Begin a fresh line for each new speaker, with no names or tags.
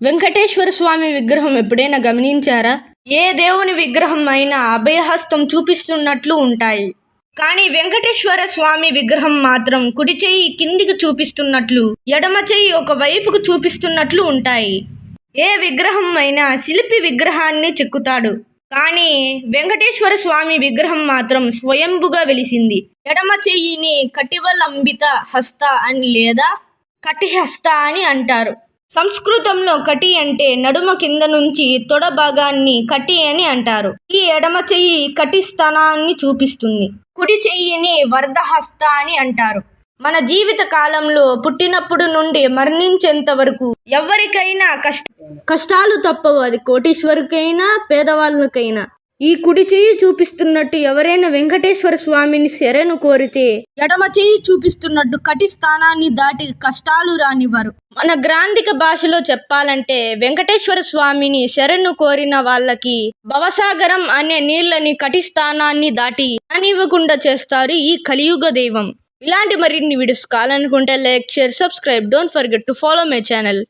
వెంకటేశ్వర స్వామి విగ్రహం ఎప్పుడైనా గమనించారా? ఏ దేవుని విగ్రహం అయినా అభయహస్తం చూపిస్తున్నట్లు ఉంటాయి. కానీ వెంకటేశ్వర స్వామి విగ్రహం మాత్రం కుడి చెయ్యి కిందికి చూపిస్తున్నట్లు ఎడమ చెయ్యి ఒక వైపుకు చూపిస్తున్నట్లు ఉంటాయి. ఏ విగ్రహం అయినా శిల్పి విగ్రహాన్ని చెక్కుతాడు. కానీ వెంకటేశ్వర స్వామి విగ్రహం మాత్రం స్వయంభుగా వెలిసింది. ఎడమ చెయ్యిని కటివలంబిత హస్త అని లేదా కటిహస్త అని అంటారు. సంస్కృతంలో కటి అంటే నడుమ కింద నుంచి తొడ భాగాన్ని కటి అని అంటారు. ఈ ఎడమ చెయ్యి కటి స్థానాన్ని చూపిస్తుంది. కుడి చెయ్యిని వరదహస్త అని అంటారు. మన జీవిత కాలంలో పుట్టినప్పుడు నుండి మరణించేంత వరకు ఎవరికైనా కష్ట కష్టాలు తప్పవు. అది కోటీశ్వరికైనా పేదవాళ్ళకైనా. ఈ కుడి చెయ్యి చూపిస్తున్నట్టు ఎవరైనా వెంకటేశ్వర స్వామిని శరణు కోరితే ఎడమ చెయ్యి చూపిస్తున్నట్టు కటి స్థానాన్ని దాటి కష్టాలు రానివ్వరు. మన గ్రాంధిక భాషలో చెప్పాలంటే వెంకటేశ్వర స్వామిని శరణు కోరిన వాళ్ళకి భవసాగరం అనే నీళ్ళని కటి స్థానాన్ని దాటి రానివ్వకుండా చేస్తారు ఈ కలియుగ దైవం. ఇలాంటి మరిన్ని వీడియోస్ కావాలనుకుంటే like share subscribe. Don't forget to follow my channel